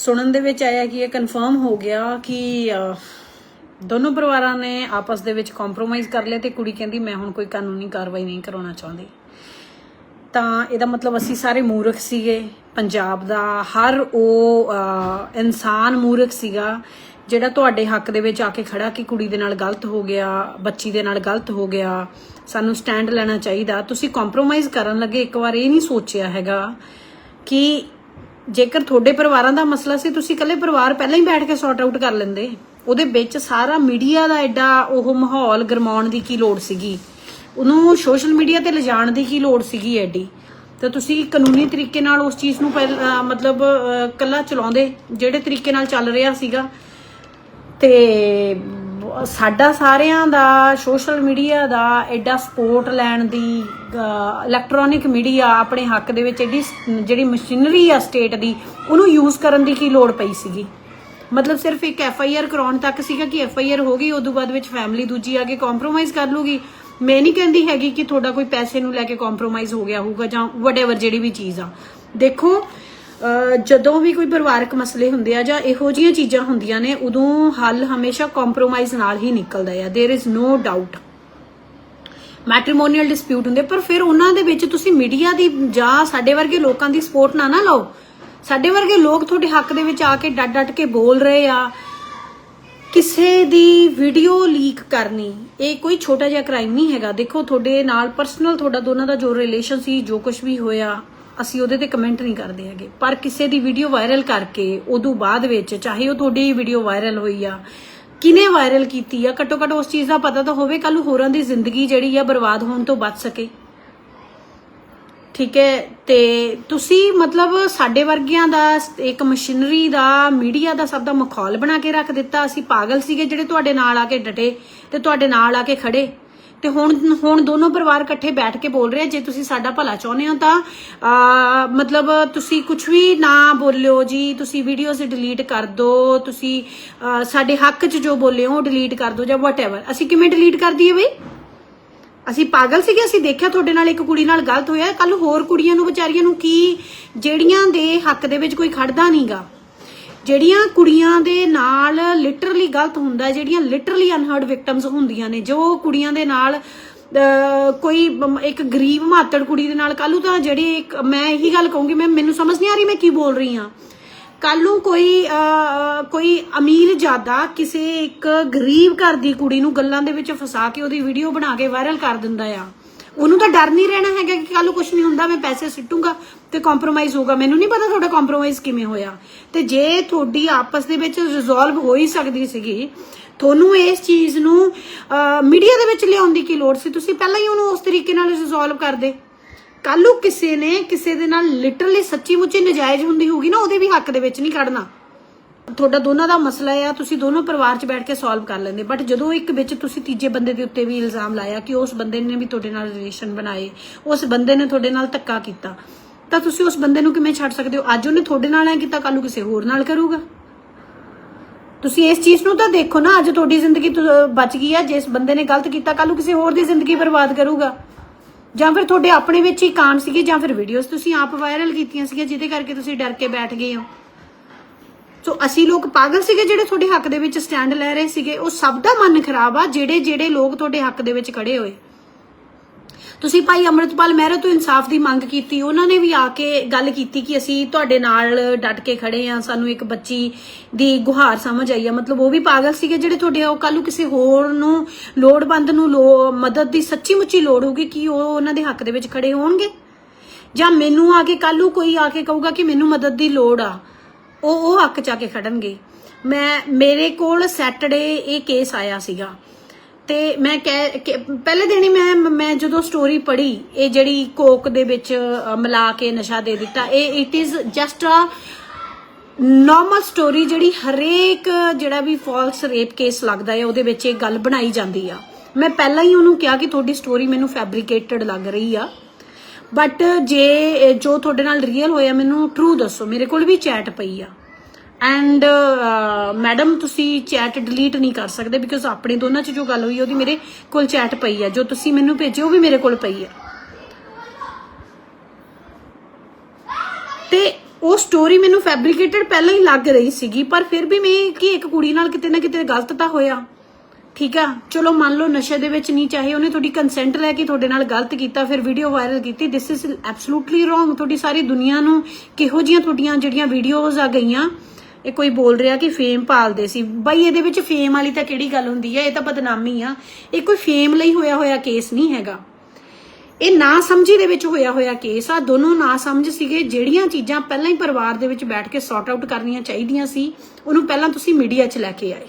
ਸੁਣਨ ਦੇ ਵਿੱਚ ਆਇਆ ਕਿ ਇਹ ਕਨਫਰਮ ਹੋ ਗਿਆ ਕਿ ਦੋਨੋਂ ਪਰਿਵਾਰਾਂ ਨੇ ਆਪਸ ਦੇ ਵਿੱਚ ਕੰਪਰੋਮਾਈਜ਼ ਕਰ ਲਿਆ ਤੇ ਕੁੜੀ ਕਹਿੰਦੀ, ਮੈਂ ਹੁਣ ਕੋਈ ਕਾਨੂੰਨੀ ਕਾਰਵਾਈ ਨਹੀਂ ਕਰਾਉਣਾ ਚਾਹੁੰਦੀ। ਤਾਂ ਇਹਦਾ ਮਤਲਬ ਅਸੀਂ ਸਾਰੇ ਮੂਰਖ ਸੀਗੇ। ਪੰਜਾਬ ਦਾ ਹਰ ਉਹ ਇਨਸਾਨ ਮੂਰਖ ਸੀਗਾ ਜਿਹੜਾ ਤੁਹਾਡੇ ਹੱਕ ਦੇ ਵਿੱਚ ਆ ਕੇ ਖੜਾ ਕਿ ਕੁੜੀ ਦੇ ਨਾਲ ਗਲਤ ਹੋ ਗਿਆ, ਬੱਚੀ ਦੇ ਨਾਲ ਗਲਤ ਹੋ ਗਿਆ। ਸਾਨੂੰ ਸਟੈਂਡ ਲੈਣਾ ਚਾਹੀਦਾ। ਤੁਸੀਂ ਕੰਪਰੋਮਾਈਜ਼ ਕਰਨ ਲੱਗੇ ਇੱਕ ਵਾਰ ਇਹ ਨਹੀਂ ਸੋਚਿਆ ਹੈਗਾ ਕਿ ਜੇਕਰ ਤੁਹਾਡੇ ਪਰਿਵਾਰਾਂ ਦਾ ਮਸਲਾ ਸੀ ਤੁਸੀਂ ਇਕੱਲੇ ਪਰਿਵਾਰ ਪਹਿਲਾਂ ਹੀ ਬੈਠ ਕੇ ਸੌਰਟ ਆਊਟ ਕਰ ਲੈਂਦੇ। ਉਹਦੇ ਵਿੱਚ ਸਾਰਾ ਮੀਡੀਆ ਦਾ ਐਡਾ ਉਹ ਮਾਹੌਲ ਗਰਮਾਉਣ ਦੀ ਕੀ ਲੋੜ ਸੀਗੀ? ਉਹਨੂੰ ਸੋਸ਼ਲ ਮੀਡੀਆ ਤੇ ਲਿਜਾਣ ਦੀ ਕੀ ਲੋੜ ਸੀਗੀ ਐਡੀ? ਤਾਂ ਤੁਸੀਂ ਕਾਨੂੰਨੀ ਤਰੀਕੇ ਨਾਲ ਉਸ ਚੀਜ਼ ਨੂੰ ਪਹਿਲ- ਮਤਲਬ ਅਹ, ਕੱਲਾ ਚਲਾਉਂਦੇ ਜਿਹੜੇ ਤਰੀਕੇ ਨਾਲ ਚੱਲ ਰਿਹਾ ਸੀਗਾ। ਤੇ ਸਾਡਾ ਸਾਰਿਆਂ ਦਾ ਸੋਸ਼ਲ ਮੀਡੀਆ ਦਾ, ਐਡਾ ਸਪੋਰਟ ਲੈਣ ਦੀ ਇਲੈਕਟ੍ਰੋਨਿਕ ਮੀਡੀਆ ਆਪਣੇ ਹੱਕ ਦੇ ਵਿੱਚ ਐਡੀ ਜਿਹੜੀ ਮਸ਼ੀਨਰੀ ਆ ਸਟੇਟ ਦੀ, ਉਹਨੂੰ ਯੂਜ਼ ਕਰਨ ਦੀ ਕੀ ਲੋੜ ਪਈ ਸੀਗੀ? ਮਤਲਬ ਸਿਰਫ ਇੱਕ ਐਫ ਆਈ ਆਰ ਕਰਾਉਣ ਤੱਕ ਸੀਗਾ ਕਿ ਐਫ ਆਈ ਆਰ ਹੋ ਗਈ ਉਦੋਂ ਬਾਅਦ ਵਿੱਚ ਫੈਮਿਲੀ ਦੂਜੀ ਆ ਕੇ ਕੰਪਰੋਮਾਈਜ਼ ਕਰ ਲੂਗੀ? ਮੈਂ ਨਹੀਂ ਕਹਿੰਦੀ ਹੈਗੀ ਕਿ ਤੁਹਾਡਾ ਕੋਈ ਪੈਸੇ ਨੂੰ ਲੈ ਕੇ ਕੰਪਰੋਮਾਈਜ਼ ਹੋ ਗਿਆ ਹੋਊਗਾ ਜਾਂ ਵਟਐਵਰ ਜਿਹੜੀ ਵੀ ਚੀਜ਼ ਆ। ਦੇਖੋ ਜਦੋਂ ਵੀ ਕੋਈ ਪਰਿਵਾਰਕ ਮਸਲੇ ਹੁੰਦੇ ਆ ਜਾਂ ਇਹੋ ਜਿਹੀਆਂ ਚੀਜ਼ਾਂ ਹੁੰਦੀਆਂ ਨੇ ਉਦੋਂ ਹੱਲ ਹਮੇਸ਼ਾ ਕੰਪਰੋਮਾਈਜ਼ ਨਾਲ ਹੀ ਨਿਕਲਦਾ ਆ there is no doubt matrimonial dispute ਹੁੰਦੇ ਪਰ ਫਿਰ ਉਹਨਾਂ ਦੇ ਵਿੱਚ ਤੁਸੀਂ ਮੀਡੀਆ ਦੀ ਜਾਂ ਸਾਡੇ ਵਰਗੇ ਲੋਕਾਂ ਦੀ ਸਪੋਰਟ ਨਾ ਨਾ ਲਓ ਸਾਡੇ ਵਰਗੇ ਲੋਕ ਤੁਹਾਡੇ ਹੱਕ ਦੇ ਵਿੱਚ ਆ ਕੇ ਡਟ ਡਟ ਕੇ ਬੋਲ ਰਹੇ ਆ ਕਿਸੇ ਦੀ ਵੀਡੀਓ ਲੀਕ ਕਰਨੀ ਇਹ ਕੋਈ ਛੋਟਾ ਜਿਹਾ ਕ੍ਰਾਈਮ ਨਹੀਂ ਹੈਗਾ ਦੇਖੋ ਤੁਹਾਡੇ ਨਾਲ ਪਰਸਨਲ ਤੁਹਾਡਾ ਦੋਨਾਂ ਦਾ ਜੋ ਰਿਲੇਸ਼ਨ ਸੀ ਜੋ ਕੁਝ ਵੀ ਹੋਇਆ ਅਸੀਂ ਉਹਦੇ ਤੇ ਕਮੈਂਟ ਨਹੀਂ ਕਰਦੇ ਹੈਗੇ। ਪਰ ਕਿਸੇ ਦੀ ਵੀਡੀਓ ਵਾਇਰਲ ਕਰਕੇ, ਉਦੋਂ ਬਾਅਦ ਵਿੱਚ, ਚਾਹੇ ਉਹ ਤੁਹਾਡੀ ਵੀਡੀਓ ਵਾਇਰਲ ਹੋਈ ਆ ਕਿਨੇ ਵਾਇਰਲ ਕੀਤੀ ਆ ਘੱਟੋ ਘੱਟ ਉਸ ਚੀਜ਼ ਦਾ ਪਤਾ ਤਾਂ ਹੋਵੇ ਕੱਲ ਹੋਰਾਂ ਦੀ ਜ਼ਿੰਦਗੀ ਜਿਹੜੀ ਆ ਬਰਬਾਦ ਹੋਣ ਤੋਂ ਬਚ ਸਕੇ। ਠੀਕ ਹੈ? ਤੇ ਤੁਸੀਂ ਮਤਲਬ ਸਾਡੇ ਵਰਗਿਆਂ ਦਾ, ਇੱਕ ਮਸ਼ੀਨਰੀ ਦਾ ਮੀਡੀਆ ਦਾ ਸਭ ਦਾ ਮਖੌਲ ਬਣਾ ਕੇ ਰੱਖ ਦਿੱਤਾ। ਅਸੀਂ ਪਾਗਲ ਸੀਗੇ ਜਿਹੜੇ ਤੁਹਾਡੇ ਨਾਲ ਆ ਕੇ ਡਟੇ ਤੇ ਤੁਹਾਡੇ ਨਾਲ ਆ ਕੇ ਖੜੇ। ਤੇ ਹੁਣ ਹੁਣ ਦੋਨੋਂ ਪਰਿਵਾਰ ਇਕੱਠੇ ਬੈਠ ਕੇ ਬੋਲ ਰਹੇ ਜੇ ਤੁਸੀਂ ਸਾਡਾ ਭਲਾ ਚਾਹੁੰਦੇ ਹੋ ਤਾਂ ਮਤਲਬ ਤੁਸੀਂ ਕੁਝ ਵੀ ਨਾ ਬੋਲਿਓ ਜੀ, ਤੁਸੀਂ ਵੀਡੀਓਜ਼ ਡਿਲੀਟ ਕਰ ਦਿਓ ਤੁਸੀਂ ਸਾਡੇ ਹੱਕ 'ਚ ਜੋ ਬੋਲੇ ਹੋ ਡਿਲੀਟ ਕਰ ਦਿਓ ਜਾਂ ਵਟਐਵਰ ਅਸੀਂ ਕਿਵੇਂ ਡਿਲੀਟ ਕਰ ਦਈਏ ਬਈ? ਅਸੀਂ ਪਾਗਲ ਸੀਗੇ, ਅਸੀਂ ਦੇਖਿਆ ਤੁਹਾਡੇ ਨਾਲ ਇੱਕ ਕੁੜੀ ਨਾਲ ਗਲਤ ਹੋਇਆ। ਕੱਲ ਹੋਰ ਕੁੜੀਆਂ ਨੂੰ, ਵਿਚਾਰੀਆਂ ਨੂੰ ਕੀ, ਜਿਹੜੀਆਂ ਦੇ ਹੱਕ ਦੇ ਵਿੱਚ ਕੋਈ ਖੜਦਾ ਨਹੀਂਗਾ ਜਿਹੜੀਆਂ ਕੁੜੀਆਂ ਦੇ ਨਾਲ ਲਿਟਰਲੀ ਗਲਤ ਹੁੰਦਾ, ਜਿਹੜੀਆਂ ਲਿਟਰਲੀ ਅਨਹਰਡ ਵਿਕਟਮਸ ਹੁੰਦੀਆਂ ਨੇ, ਜੋ ਕੁੜੀਆਂ ਦੇ ਨਾਲ ਕੋਈ ਇੱਕ ਗਰੀਬ ਮਾਤੜ ਕੁੜੀ ਦੇ ਨਾਲ ਕੱਲੂ ਤਾਂ ਜਿਹੜੀ ਇੱਕ, ਮੈਂ ਇਹੀ ਗੱਲ ਕਹੂੰਗੀ, ਮੈਂ, ਮੈਨੂੰ ਸਮਝ ਨਹੀਂ ਆ ਰਹੀ ਮੈਂ ਕੀ ਬੋਲ ਰਹੀ ਹਾਂ। ਕੱਲੂ ਕੋਈ ਕੋਈ ਅਮੀਰ ਜਾਦਾ ਕਿਸੇ ਇੱਕ ਗਰੀਬ ਘਰ ਦੀ ਕੁੜੀ ਨੂੰ ਗੱਲਾਂ ਦੇ ਵਿੱਚ ਫਸਾ ਕੇ ਉਹਦੀ ਵੀਡੀਓ ਬਣਾ ਕੇ ਵਾਇਰਲ ਕਰ ਦਿੰਦਾ ਆ। ਉਹਨੂੰ ਤਾਂ ਡਰ ਨਹੀਂ ਰਹਿਣਾ ਹੈਗਾ ਕਿ ਕੱਲ ਨੂੰ ਕੁਝ ਨਹੀਂ ਹੁੰਦਾ, ਮੈਂ ਪੈਸੇ ਸਿੱਟੂਗਾ ਤੇ ਕੰਪਰੋਮਾਈਜ਼ ਹੋਊਗਾ। ਮੈਨੂੰ ਨਹੀਂ ਪਤਾ ਤੁਹਾਡਾ ਕੰਪਰੋਮਾਈਜ਼ ਕਿਵੇਂ ਹੋਇਆ। ਤੇ ਜੇ ਤੁਹਾਡੀ ਆਪਸ ਦੇ ਵਿੱਚ ਰਿਜ਼ੋਲਵ ਹੋ ਹੀ ਸਕਦੀ ਸੀਗੀ, ਤੁਹਾਨੂੰ ਇਸ ਚੀਜ਼ ਨੂੰ ਮੀਡੀਆ ਦੇ ਵਿੱਚ ਲਿਆਉਣ ਦੀ ਕੀ ਲੋੜ ਸੀ? ਤੁਸੀਂ ਪਹਿਲਾਂ ਹੀ ਉਹਨੂੰ ਉਸ ਤਰੀਕੇ ਨਾਲ ਰਿਜ਼ੋਲਵ ਕਰਦੇ। ਕੱਲ ਨੂੰ ਕਿਸੇ ਨੇ ਕਿਸੇ ਦੇ ਨਾਲ ਲਿਟਰਲੀ ਸੱਚੀ ਮੁੱਚੀ ਨਜਾਇਜ਼ ਹੁੰਦੀ ਹੋਊਗੀ ਨਾ, ਉਹਦੇ ਵੀ ਹੱਕ ਦੇ ਵਿੱਚ ਨਹੀਂ ਕੱਢਣਾ ਤੁਹਾਡਾ ਦੋਨਾਂ ਦਾ ਮਸਲਾ ਆ, ਤੁਸੀਂ ਦੋਨੋਂ ਪਰਿਵਾਰ 'ਚ ਬੈਠ ਕੇ ਸੋਲਵ ਕਰ ਲੈਂਦੇ। ਬਟ ਜਦੋਂ ਇੱਕ ਵਿੱਚ ਤੁਸੀਂ ਤੀਜੇ ਬੰਦੇ ਦੇ ਉੱਤੇ ਵੀ ਇਲਜ਼ਾਮ ਲਾਇਆ ਕਿ ਉਸ ਬੰਦੇ ਨੇ ਵੀ ਤੁਹਾਡੇ ਨਾਲ ਰਿਲੇਸ਼ਨ ਬਣਾਏ, ਉਸ ਬੰਦੇ ਨੇ ਤੁਹਾਡੇ ਨਾਲ ਧੱਕਾ ਕੀਤਾ, ਤਾਂ ਤੁਸੀਂ ਉਸ ਬੰਦੇ ਨੂੰ ਕਿਵੇਂ ਛੱਡ ਸਕਦੇ ਹੋ? ਅੱਜ ਉਹਨੇ ਤੁਹਾਡੇ ਨਾਲ ਐ ਕੀਤਾ ਕੱਲ ਨੂੰ ਕਿਸੇ ਹੋਰ ਨਾਲ ਕਰੂਗਾ। ਤੁਸੀਂ ਇਸ ਚੀਜ਼ ਨੂੰ ਤਾਂ ਦੇਖੋ ਨਾ, ਅੱਜ ਤੁਹਾਡੀ ਜ਼ਿੰਦਗੀ ਬਚ ਗਈ ਆ ਜਿਸ ਬੰਦੇ ਨੇ ਗਲਤ ਕੀਤਾ ਕੱਲ ਨੂੰ ਕਿਸੇ ਹੋਰ ਦੀ ਜ਼ਿੰਦਗੀ ਬਰਬਾਦ ਕਰੂਗਾ। ਜਾਂ ਫਿਰ ਤੁਹਾਡੇ ਆਪਣੇ ਵਿੱਚ ਹੀ ਕਾਨ ਸੀਗੇ, ਜਾਂ ਫਿਰ ਵੀਡੀਓਜ਼ ਤੁਸੀਂ ਆਪ ਵਾਇਰਲ ਕੀਤੀਆਂ ਸੀਗੀਆਂ, ਜਿਹਦੇ ਕਰਕੇ ਤੁਸੀਂ ਡਰ ਕੇ ਬੈਠ ਗਏ ਹੋ। ਸੋ ਅਸੀਂ ਲੋਕ ਪਾਗਲ ਸੀਗੇ ਜਿਹੜੇ ਤੁਹਾਡੇ ਹੱਕ ਦੇ ਵਿੱਚ ਸਟੈਂਡ ਲੈ ਰਹੇ ਸੀਗੇ। ਉਹ ਸਭ ਦਾ ਮਨ ਖਰਾਬ ਆ, ਜਿਹੜੇ ਜਿਹੜੇ ਲੋਕ ਤੁਹਾਡੇ ਹੱਕ ਦੇ ਵਿੱਚ ਖੜੇ ਹੋਏ। ਤੁਸੀਂ ਭਾਈ ਅਮਰਤਪਾਲ ਮਹਿਰਾ ਤੋਂ ਇਨਸਾਫ ਦੀ ਮੰਗ ਕੀਤੀ, ਉਹਨਾਂ ਨੇ ਵੀ ਆ ਕੇ ਗੱਲ ਕੀਤੀ ਕਿ ਅਸੀਂ ਤੁਹਾਡੇ ਨਾਲ ਡਟ ਕੇ ਖੜੇ ਆ, ਸਾਨੂੰ ਇੱਕ ਬੱਚੀ ਦੀ ਗੁਹਾਰ ਸਮਝ ਆਈ ਆ। ਮਤਲਬ ਉਹ ਵੀ ਪਾਗਲ ਸੀਗੇ ਜਿਹੜੇ ਤੁਹਾਡੇ, ਉਹ ਕੱਲ ਕਿਸੇ ਹੋਰ ਨੂੰ ਲੋੜਵੰਦ ਨੂੰ ਲੋ- ਮਦਦ ਦੀ ਸੱਚੀ ਮੁੱਚੀ ਲੋੜ ਹੋਊਗੀ, ਕਿ ਉਹ ਉਹਨਾਂ ਦੇ ਹੱਕ ਦੇ ਵਿੱਚ ਖੜੇ ਹੋਣਗੇ? ਜਾਂ ਮੈਨੂੰ ਆ ਕੇ ਕੱਲੂ ਕੋਈ ਆ ਕੇ ਕਹੂਗਾ ਕਿ ਮੈਨੂੰ ਮਦਦ ਦੀ ਲੋੜ ਆ? ਉਹ ਉਹ ਹੱਕ ਚ ਆ ਕੇ ਖੜਨਗੇ। ਮੈਂ, ਮੇਰੇ ਕੋਲ ਸੈਟਰਡੇ ਇਹ ਕੇਸ ਆਇਆ ਸੀਗਾ। ਤੇ ਮੈਂ ਕਹਿ ਪਹਿਲੇ ਦਿਨ ਹੀ ਮੈਂ ਮੈਂ ਜਦੋਂ ਸਟੋਰੀ ਪੜ੍ਹੀ, ਇਹ ਜਿਹੜੀ ਕੋਕ ਦੇ ਵਿੱਚ ਮਿਲਾ ਕੇ ਨਸ਼ਾ ਦੇ ਦਿੱਤਾ, ਇਹ it is just a normal story ਜਿਹੜੀ ਹਰੇਕ ਜਿਹੜਾ ਵੀ ਫਾਲਸ ਰੇਪ ਕੇਸ ਲੱਗਦਾ ਹੈ, ਉਹਦੇ ਵਿੱਚ ਇਹ ਗੱਲ ਬਣਾਈ ਜਾਂਦੀ ਆ। ਮੈਂ ਪਹਿਲਾਂ ਹੀ ਉਹਨੂੰ ਕਿਹਾ ਕਿ ਤੁਹਾਡੀ ਸਟੋਰੀ ਮੈਨੂੰ ਫੈਬਰੀਕੇਟਡ ਲੱਗ ਰਹੀ ਆ। ਬਟ ਜੇ, ਜੋ ਤੁਹਾਡੇ ਨਾਲ ਰੀਅਲ ਹੋਇਆ, ਮੈਨੂੰ ਟਰੂ ਦੱਸੋ, ਮੇਰੇ ਕੋਲ ਵੀ ਚੈਟ ਪਈ ਆ। ਐਂਡ ਮੈਡਮ uh, ਤੁਸੀਂ ਚੈਟ ਡਿਲੀਟ ਨਹੀਂ ਕਰ ਸਕਦੇ ਬਿਕੋਜ਼ ਆਪਣੇ ਦੋਨਾਂ 'ਚ ਜੋ ਗੱਲ ਹੋਈ, ਉਹਦੀ ਮੇਰੇ ਕੋਲ ਚੈਟ ਪਈ ਹੈ ਜੋ ਤੁਸੀਂ ਮੈਨੂੰ ਭੇਜਿਓ, ਉਹ ਵੀ ਮੇਰੇ ਕੋਲ ਪਈ ਹੈ ਤੇ ਉਹ ਸਟੋਰੀ ਮੈਨੂੰ ਫੈਬਰੀਕੇਟਡ ਪਹਿਲਾਂ ਹੀ ਲੱਗ ਰਹੀ ਸੀਗੀ, ਪਰ ਫਿਰ ਵੀ ਮੈਂ ਕਿ ਇੱਕ ਕੁੜੀ ਨਾਲ ਕਿਤੇ ਨਾ ਕਿਤੇ ਗਲਤ ਤਾਂ ਹੋਇਆ। ਠੀਕ ਆ? ਚਲੋ ਮੰਨ ਲਓ ਨਸ਼ੇ ਦੇ ਵਿੱਚ ਨਹੀਂ, ਚਾਹੇ ਉਹਨੇ ਤੁਹਾਡੀ ਕੰਸੈਂਟ ਲੈ ਕੇ ਤੁਹਾਡੇ ਨਾਲ ਗਲਤ ਕੀਤਾ, ਫਿਰ ਵੀਡੀਓ ਵਾਇਰਲ ਕੀਤੀ ਦਿਸ ਇਜ਼ ਐਬਸੋਲੂਟਲੀ ਰੋਂਗ ਤੁਹਾਡੀ ਸਾਰੀ ਦੁਨੀਆ ਨੂੰ ਕਿਹੋ ਜੀਆਂ ਤੁਹਾਡੀਆਂ ਜਿਹੜੀਆਂ ਵੀਡੀਓਜ਼ ਆ ਗਈਆਂ ਇਹ ਕੋਈ ਬੋਲ ਰਿਹਾ ਕਿ ਫੇਮ ਪਾਲਦੇ ਸੀ। ਬਾਈ, ਇਹਦੇ ਵਿੱਚ ਫੇਮ ਵਾਲੀ ਤਾਂ ਕਿਹੜੀ ਗੱਲ ਹੁੰਦੀ ਹੈ ਇਹ ਤਾਂ ਬਦਨਾਮੀ ਆ। ਇਹ ਕੋਈ ਫੇਮ ਲਈ ਹੋਇਆ ਹੋਇਆ ਕੇਸ ਨਹੀਂ ਹੈਗਾ। ਇਹ ਨਾ ਸਮਝੀ ਦੇ ਵਿੱਚ ਹੋਇਆ ਹੋਇਆ ਕੇਸ ਆ। ਦੋਨੋਂ ਨਾ ਸਮਝ ਸੀਗੇ। ਜਿਹੜੀਆਂ ਚੀਜ਼ਾਂ ਪਹਿਲਾਂ ਹੀ ਪਰਿਵਾਰ ਦੇ ਵਿੱਚ ਬੈਠ ਕੇ ਸੌਟ ਆਊਟ ਕਰਨੀਆਂ ਚਾਹੀਦੀਆਂ ਸੀ, ਉਹਨੂੰ ਪਹਿਲਾਂ ਤੁਸੀਂ ਮੀਡੀਆ 'ਚ ਲੈ ਕੇ ਆਏ।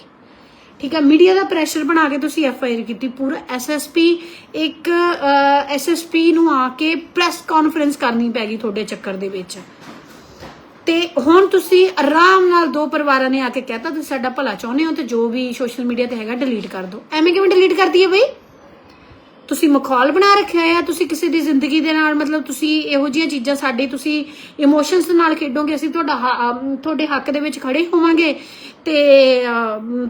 ਠੀਕ ਹੈ ਮੀਡੀਆ ਦਾ ਪ੍ਰੈਸ਼ਰ ਬਣਾ ਕੇ ਤੁਸੀਂ ਐਫ ਆਈ ਆਰ ਕੀਤੀ। ਪੂਰਾ ਐਸਐਸਪੀ ਇੱਕ ਐਸਐਸਪੀ ਨੂੰ ਆ ਕੇ ਪ੍ਰੈਸ ਕਾਨਫਰੰਸ ਕਰਨੀ ਪੈ ਗਈ ਤੁਹਾਡੇ ਚੱਕਰ ਦੇ ਵਿੱਚ। ਤੇ ਹੁਣ ਤੁਸੀਂ ਆਰਾਮ ਨਾਲ ਦੋ ਪਰਿਵਾਰਾਂ ਨੇ ਆ ਕੇ ਕਹਿਤਾ, ਤੁਸੀਂ ਸਾਡਾ ਭਲਾ ਚਾਹੁੰਦੇ ਹੋ ਤੇ ਜੋ ਵੀ ਸੋਸ਼ਲ ਮੀਡੀਆ ਤੇ ਹੈਗਾ ਡਿਲੀਟ ਕਰ ਦਿਓ। ਐਵੇਂ ਕਿਵੇਂ ਡਿਲੀਟ ਕਰਦੀ ਹੈ ਬਈ? ਤੁਸੀਂ ਮਖੌਲ ਬਣਾ ਰੱਖਿਆ ਆ? ਤੁਸੀਂ ਕਿਸੇ ਦੀ ਜ਼ਿੰਦਗੀ ਦੇ ਨਾਲ ਮਤਲਬ ਤੁਸੀਂ ਇਹੋ ਜਿਹੀਆਂ ਚੀਜ਼ਾਂ ਸਾਡੇ ਤੁਸੀਂ ਇਮੋਸ਼ਨਸ ਨਾਲ ਖੇਡੋਗੇ, ਅਸੀਂ ਤੁਹਾਡਾ ਤੁਹਾਡੇ ਹੱਕ ਦੇ ਵਿੱਚ ਖੜੇ ਹੋਵਾਂਗੇ। ਤੇ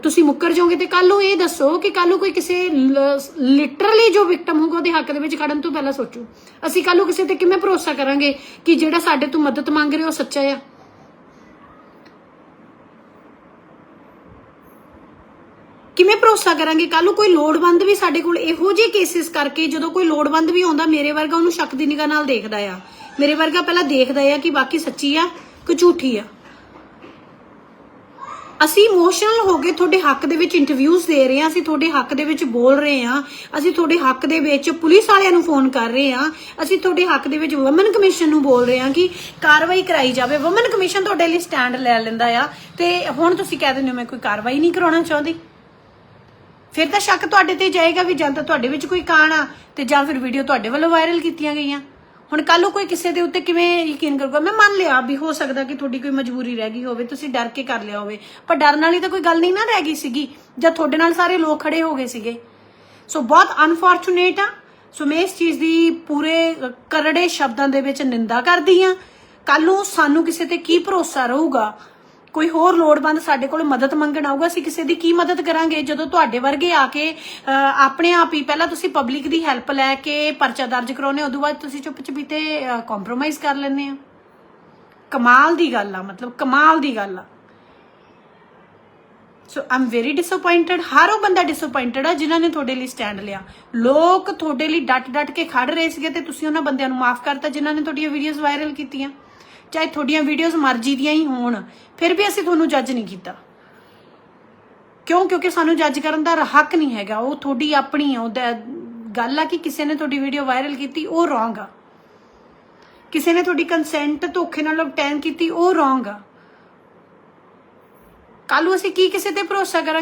ਤੁਸੀਂ ਮੁੱਕਰ ਜਾਓਗੇ ਤੇ ਕੱਲ ਨੂੰ ਇਹ ਦੱਸੋ ਕਿ ਕੱਲ ਨੂੰ ਕੋਈ ਕਿਸੇ ਲਿਟਰਲੀ ਜੋ ਵਿਕਟਮ ਹੋਊਗਾ, ਉਹਦੇ ਹੱਕ ਦੇ ਵਿੱਚ ਖੜਨ ਤੋਂ ਪਹਿਲਾਂ ਸੋਚੋ। ਅਸੀਂ ਕੱਲ ਨੂੰ ਕਿਸੇ ਤੇ ਕਿਵੇਂ ਭਰੋਸਾ ਕਰਾਂਗੇ ਕਿ ਜਿਹੜਾ ਸਾਡੇ ਤੋਂ ਮਦਦ ਮੰਗ ਰਿਹਾ ਉਹ ਸੱਚਾ ਆ? ਕਿਵੇਂ ਭਰੋਸਾ ਕਰਾਂਗੇ? ਕੱਲ ਨੂੰ ਕੋਈ ਲੋੜਵੰਦ ਵੀ ਸਾਡੇ ਕੋਲ ਇਹੋ ਜਿਹੇ ਕੇਸਿਸ ਕਰਕੇ ਜਦੋਂ ਕੋਈ ਲੋੜਵੰਦ ਵੀ ਆਉਂਦਾ, ਮੇਰੇ ਵਰਗਾ ਉਹਨੂੰ ਸ਼ੱਕ ਦੀ ਨਿਗਾਹ ਨਾਲ ਦੇਖਦਾ ਆ। ਮੇਰੇ ਵਰਗਾ ਪਹਿਲਾਂ ਦੇਖਦਾ ਆ ਕਿ ਬਾਕੀ ਸੱਚੀ ਆ ਕਿ ਝੂਠੀ ਆ। ਅਸੀਂ ਇਮੋਸ਼ਨਲ ਹੋ ਗਏ ਤੁਹਾਡੇ ਹੱਕ ਦੇ ਵਿੱਚ ਇੰਟਰਵਿਊਜ਼ ਦੇ ਰਹੇ ਹਾਂ ਅਸੀਂ ਤੁਹਾਡੇ ਹੱਕ ਦੇ ਵਿੱਚ ਬੋਲ ਰਹੇ ਹਾਂ ਅਸੀਂ ਤੁਹਾਡੇ ਹੱਕ ਦੇ ਵਿੱਚ ਪੁਲਿਸ ਵਾਲਿਆਂ ਨੂੰ ਫੋਨ ਕਰ ਰਹੇ ਹਾਂ ਅਸੀਂ ਤੁਹਾਡੇ ਹੱਕ ਦੇ ਵਿੱਚ ਵਮਨ ਕਮਿਸ਼ਨ ਨੂੰ ਬੋਲ ਰਹੇ ਹਾਂ ਕਿ ਕਾਰਵਾਈ ਕਰਾਈ ਜਾਵੇ। ਵਮਨ ਕਮਿਸ਼ਨ ਤੁਹਾਡੇ ਲਈ ਸਟੈਂਡ ਲੈ ਲੈਂਦਾ ਆ ਤੇ ਹੁਣ ਤੁਸੀਂ ਕਹਿ ਦਿੰਦੇ ਹੋ, ਮੈਂ ਕੋਈ ਕਾਰਵਾਈ ਨਹੀਂ ਕਰਾਉਣਾ ਚਾਹੁੰਦੀ। ਫਿਰ ਤਾਂ ਸ਼ੱਕ ਤੁਹਾਡੇ ਤੇ ਜਾਏਗਾ ਵੀ ਜਾਂ ਤਾਂ ਤੁਹਾਡੇ ਵਿੱਚ ਕੋਈ ਕਾਣ ਆ ਤੇ ਜਾਂ ਫਿਰ ਵੀਡੀਓ ਤੁਹਾਡੇ ਵੱਲੋਂ ਵਾਇਰਲ ਕੀਤੀਆਂ ਗਈਆਂ। ਹੁਣ ਕੱਲ ਨੂੰ ਕੋਈ ਕਿਸੇ ਦੇ ਉੱਤੇ ਕਿਵੇਂ ਯਕੀਨ ਕਰੂਗਾ? ਮੈਂ ਮੰਨ ਲਿਆ ਵੀ ਹੋ ਸਕਦਾ ਕਿ ਤੁਹਾਡੀ ਕੋਈ ਮਜਬੂਰੀ ਰਹਿ ਗਈ ਹੋਵੇ, ਤੁਸੀਂ ਡਰ ਕੇ ਕਰ ਲਿਆ ਹੋਵੇ। ਪਰ ਡਰਨ ਵਾਲੀ ਤਾਂ ਕੋਈ ਗੱਲ ਨਹੀਂ ਨਾ ਰਹਿ ਗਈ ਸੀਗੀ, ਜਾਂ ਤੁਹਾਡੇ ਨਾਲ ਸਾਰੇ ਲੋਕ ਖੜੇ ਹੋ ਗਏ ਸੀਗੇ। ਸੋ ਬਹੁਤ ਅਨਫੋਰਚੂਨੇਟ ਆ। ਸੋ ਮੈਂ ਇਸ ਚੀਜ਼ ਦੀ ਪੂਰੇ ਕਰੜੇ ਸ਼ਬਦਾਂ ਦੇ ਵਿੱਚ ਨਿੰਦਾ ਕਰਦੀ ਆ। ਕੱਲ ਨੂੰ ਸਾਨੂੰ ਕਿਸੇ ਤੇ ਕੀ ਭਰੋਸਾ ਰਹੂਗਾ? ਕੋਈ ਹੋਰ ਲੋੜਵੰਦ ਸਾਡੇ ਕੋਲ ਮਦਦ ਮੰਗਣ ਆਊਗਾ? ਅਸੀਂ ਕਿਸੇ ਦੀ ਕੀ ਮਦਦ ਕਰਾਂਗੇ? ਜਦੋਂ ਤੁਹਾਡੇ ਵਰਗੇ ਆ ਕੇ ਆਪਣੇ ਆਪ ਹੀ ਪਹਿਲਾਂ ਤੁਸੀਂ ਪਬਲਿਕ ਦੀ ਹੈਲਪ ਲੈ ਕੇ ਪਰਚਾ ਦਰਜ ਕਰਾਉਨੇ ਉਦੋਂ ਬਾਅਦ ਤੁਸੀਂ ਚੁੱਪ ਚਪੀਤੇ ਕੰਪਰੋਮਾਈਜ਼ ਕਰ ਲੈਂਦੇ ਆ ਕਮਾਲ ਦੀ ਗੱਲ ਆ, ਮਤਲਬ ਕਮਾਲ ਦੀ ਗੱਲ ਆ। ਸੋ ਆਮ ਵੈਰੀ ਡਿਸਪਾਇੰਟਡ ਹਰ ਉਹ ਬੰਦਾ ਡਿਸਪਾਇੰਟਡ ਆ ਜਿਨ੍ਹਾਂ ਨੇ ਤੁਹਾਡੇ ਲਈ ਸਟੈਂਡ ਲਿਆ। ਲੋਕ ਤੁਹਾਡੇ ਲਈ ਡਟ ਡਟ ਕੇ ਖੜ ਰਹੇ ਸੀਗੇ ਤੇ ਤੁਸੀਂ ਉਹਨਾਂ ਬੰਦਿਆਂ ਨੂੰ ਮਾਫ ਕਰਤਾ ਜਿਨ੍ਹਾਂ ਨੇ ਤੁਹਾਡੀਆਂ ਵੀਡੀਓਜ਼ ਵਾਇਰਲ ਕੀਤੀਆਂ। ਚਾਹੇ ਤੁਹਾਡੀਆਂ ਵੀਡੀਓਜ਼ ਮਰਜ਼ੀ ਦੀਆਂ ਹੀ ਹੋਣ, ਫਿਰ ਵੀ ਅਸੀਂ ਤੁਹਾਨੂੰ ਜੱਜ ਨਹੀਂ ਕੀਤਾ। ਕਿਉਂ? ਕਿਉਂਕਿ ਸਾਨੂੰ ਜੱਜ ਕਰਨ ਦਾ ਹੱਕ ਨਹੀਂ ਹੈਗਾ। ਉਹ ਤੁਹਾਡੀ ਆਪਣੀ ਆ, ਉਹਦਾ ਗੱਲ ਆ ਕਿ ਕਿਸੇ ਨੇ ਤੁਹਾਡੀ ਵੀਡੀਓ ਵਾਇਰਲ ਕੀਤੀ, ਉਹ ਰੋਂਗ ਆ। ਕਿਸੇ ਨੇ ਤੁਹਾਡੀ ਕੰਸੈਂਟ ਧੋਖੇ ਨਾਲ obtain ਕੀਤੀ, ਉਹ ਰੋਂਗ ਆ। ਕੱਲ ਨੂੰ ਅਸੀਂ ਕੀ ਕਿਸੇ ਤੇ ਭਰੋਸਾ ਕਰਾਂਗੇ?